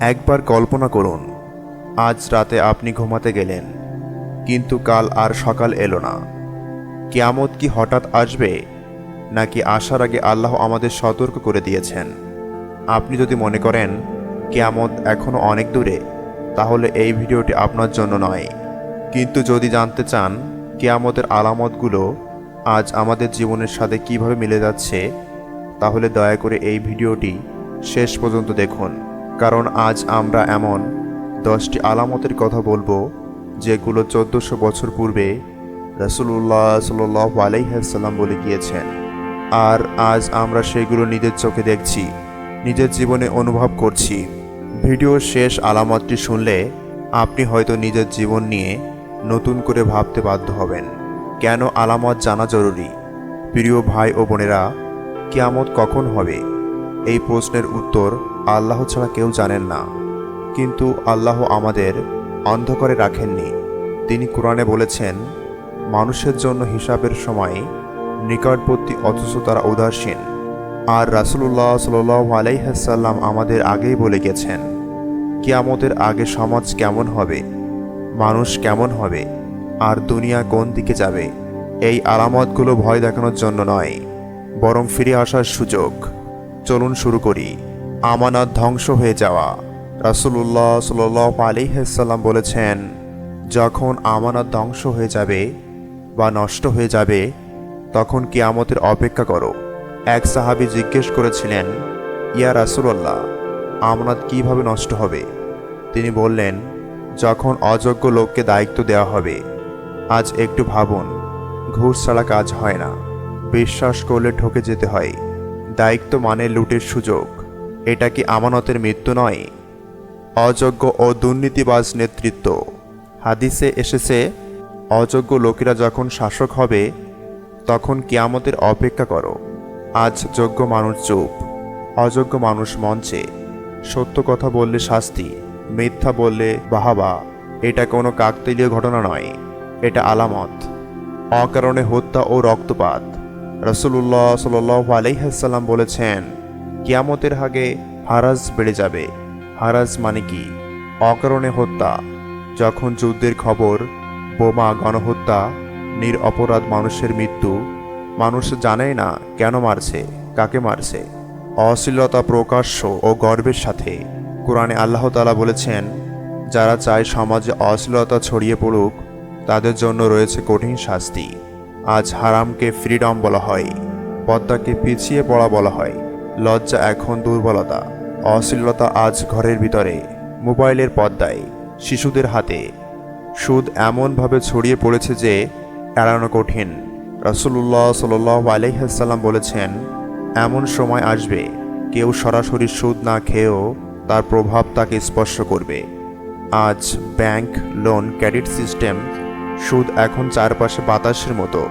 একবার কল্পনা করুন, আজ রাতে আপনি ঘুমাতে গেলেন, কিন্তু কাল আর সকাল এলো না। কেয়ামত কি হঠাৎ আসবে, নাকি আসার আগে আল্লাহ আমাদের সতর্ক করে দিয়েছেন? আপনি যদি মনে করেন, কেয়ামত এখনও অনেক দূরে, তাহলে এই ভিডিওটি আপনার জন্য নয়। কিন্তু যদি জানতে চান, কেয়ামতের আলামতগুলো আজ আমাদের জীবনের সাথে কীভাবে মিলে যাচ্ছে, তাহলে দয়া করে এই ভিডিওটি শেষ পর্যন্ত দেখুন। কারণ আজ আমরা এমন দশটি আলামতের কথা বলব, যেগুলো চোদ্দশো বছর পূর্বে রসুল্লাহ সাল আলাইহাল্লাম বলে গিয়েছেন। আর আজ আমরা সেগুলো নিজের চোখে দেখছি, নিজের জীবনে অনুভব করছি। ভিডিওর শেষ আলামতটি শুনলে আপনি হয়তো নিজের জীবন নিয়ে নতুন করে ভাবতে বাধ্য হবেন। কেন আলামত জানা জরুরি? প্রিয় ভাই ও বোনেরা, কেয়ামত কখন হবে? এই প্রশ্নের উত্তর আল্লাহ ছাড়া কেউ জানেন না। কিন্তু আল্লাহ আমাদের অন্ধকারে রাখেননি। তিনি কোরআনে বলেছেন, মানুষের জন্য হিসাবের সময় নিকটবর্তী অথচ তারা উদাসীন। আর রাসুল্লাহ সাল আলাইহাসাল্লাম আমাদের আগেই বলে গেছেন, কিয়ামতের আগে সমাজ কেমন হবে? মানুষ কেমন হবে? আর দুনিয়া কোন দিকে যাবে? এই আলামতগুলো ভয় দেখানোর জন্য নয়, বরং ফিরে আসার সুযোগ। চলুন শুরু করি। আমানত ধ্বংস হয়ে যাওয়া। রাসুল্লাহ সাল আলিহাল্লাম বলেছেন, যখন আমানত ধ্বংস হয়ে যাবে বা নষ্ট হয়ে যাবে, তখন কিয়ামতের অপেক্ষা করো। এক সাহাবি জিজ্ঞেস করেছিলেন, ইয়া রাসুলাল্লাহ, আমানত কীভাবে নষ্ট হবে? তিনি বললেন, যখন অযোগ্য লোককে দায়িত্ব দেওয়া হবে, আজ একটু ভাবুন, ঘুষ ছাড়া কাজ হয় না। বিশ্বাস করলে ঠকে যেতে হয়। দায়িত্ব মানে লুটের সুযোগ। এটা কি আমানতের মৃত্যু নয়? অযোগ্য ও দুর্নীতিবাজ নেতৃত্ব। হাদিসে এসেছে, অযোগ্য লোকেরা যখন শাসক হবে, তখন কিয়ামতের অপেক্ষা করো। আজ যোগ্য মানুষ চুপ, অযোগ্য মানুষ মঞ্চে। সত্য কথা বললে শাস্তি, মিথ্যা বললে বাহাবা। এটা কোনো কাকতালীয় ঘটনা নয়, এটা আলামত। অকারণে হত্যা ও রক্তপাত। রসুল্লাহ সাল আলাইহাল্লাম বলেছেন, কিয়ামতের আগে হারাজ বেড়ে যাবে। হারাজ মানে কি? অকারণে হত্যা। যখন যুদ্ধের খবর, বোমা গণহত্যা, নির অপরাধ মানুষের মৃত্যু, মানুষ জানেই না কেন মারছে, কাকে মারছে। অশ্লীলতা প্রকাশ্য ও গর্বের সাথে কোরআনে আল্লাহ তালা বলেছেন, যারা চায় সমাজে অশ্লীলতা ছড়িয়ে পড়ুক, তাদের জন্য রয়েছে কঠিন শাস্তি। আজ হারামকে ফ্রিডম বলা হয়, পদ্মাকে পিছিয়ে পড়া বলা হয়। লজ্জা এখন দুর্বলতা, অশ্লীলতা আজ ঘরের ভিতরে, মোবাইলের পর্দায়, শিশুদের হাতে। সুদ এমনভাবে ছড়িয়ে পড়েছে যে, এড়ানো কঠিন। রাসুল্লাহ সাল আলহাম বলেছেন, এমন সময় আসবে, কেউ সরাসরি সুদ না খেয়েও তার প্রভাব তাকে স্পর্শ করবে। আজ ব্যাংক, লোন, ক্রেডিট সিস্টেম সুদ এখন চারপাশে বাতাসের মতো।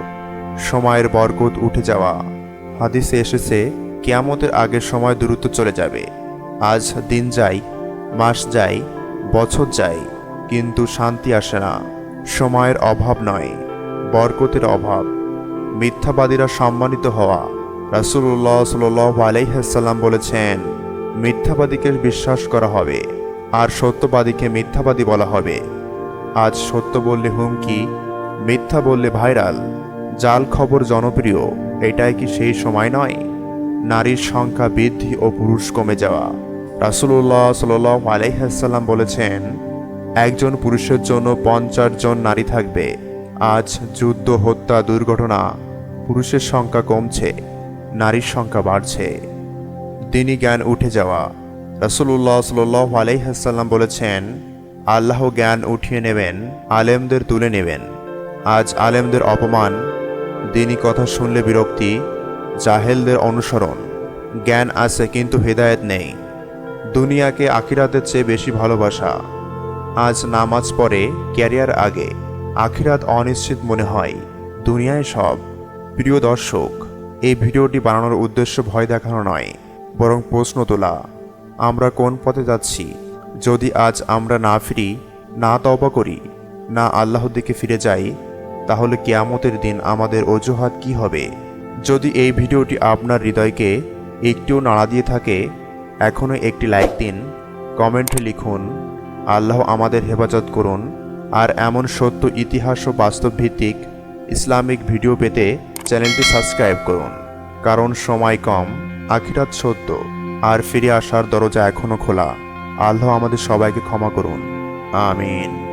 সময়ের বরকত উঠে যাওয়া। হাদিসে এসেছে, কেয়ামতের আগের সময় দ্রুত চলে যাবে। আজ দিন যায় মাস যায় বছর যায় কিন্তু শান্তি আসে না। সময়ের অভাব নয়, বরকতের অভাব। মিথ্যাবাদীরা সম্মানিত হওয়া। রাসুল্লাহ সাল আলাইহাল্লাম বলেছেন, মিথ্যাবাদীকে বিশ্বাস করা হবে, আর সত্যবাদীকে মিথ্যাবাদী বলা হবে। আজ সত্য বললে হুমকি, মিথ্যা বললে ভাইরাল। জাল খবর জনপ্রিয়, এটাই কি সেই সময় নয়? নারীর সংখ্যা বৃদ্ধি ও পুরুষ কমে যাওয়া। রাসুল্লাহ সাল আলাইহাল্লাম বলেছেন, একজন পুরুষের জন্য পঞ্চাশ জন নারী থাকবে। আজ যুদ্ধ, হত্যা, দুর্ঘটনা, পুরুষের সংখ্যা কমছে, নারীর সংখ্যা বাড়ছে। দিনই জ্ঞান উঠে যাওয়া। রাসুল্লাহ সাল আলাইহাল্লাম বলেছেন আল্লাহ জ্ঞান উঠিয়ে নেবেন, আলেমদের তুলে নেবেন। আজ আলেমদের অপমান দিনই কথা শুনলে বিরক্তি, জাহেলদের অনুসরণ। জ্ঞান আছে কিন্তু হেদায়েত নেই। দুনিয়াকে আখিরাতের চেয়ে বেশি ভালোবাসা। আজ নামাজ পড়ে, ক্যারিয়ার আগে, আখিরাত অনিশ্চিত মনে হয়। দুনিয়ায় সব। প্রিয় দর্শক, এই ভিডিওটি বানানোর উদ্দেশ্য ভয় দেখানো নয়, বরং প্রশ্ন তোলা। আমরা কোন পথে যাচ্ছি? যদি আজ আমরা না ফিরি, না তবা করি, না আল্লাহর দিকে ফিরে যাই, তাহলে কেয়ামতের দিন আমাদের অজুহাত কি হবে? যদি এই ভিডিওটি আপনার হৃদয়কে একটিও নাড়া দিয়ে থাকে এখনও একটি লাইক দিন, কমেন্টে লিখুন, আল্লাহ আমাদের হেফাজত করুন, আর এমন সত্য ইতিহাস ও বাস্তব ভিত্তিক ইসলামিক ভিডিও পেতে চ্যানেলটি সাবস্ক্রাইব করুন, কারণ সময় কম, আখিরাত সত্য, আর ফিরে আসার দরজা এখনও খোলা। আল্লাহ আমাদের সবাইকে ক্ষমা করুন। আমিন।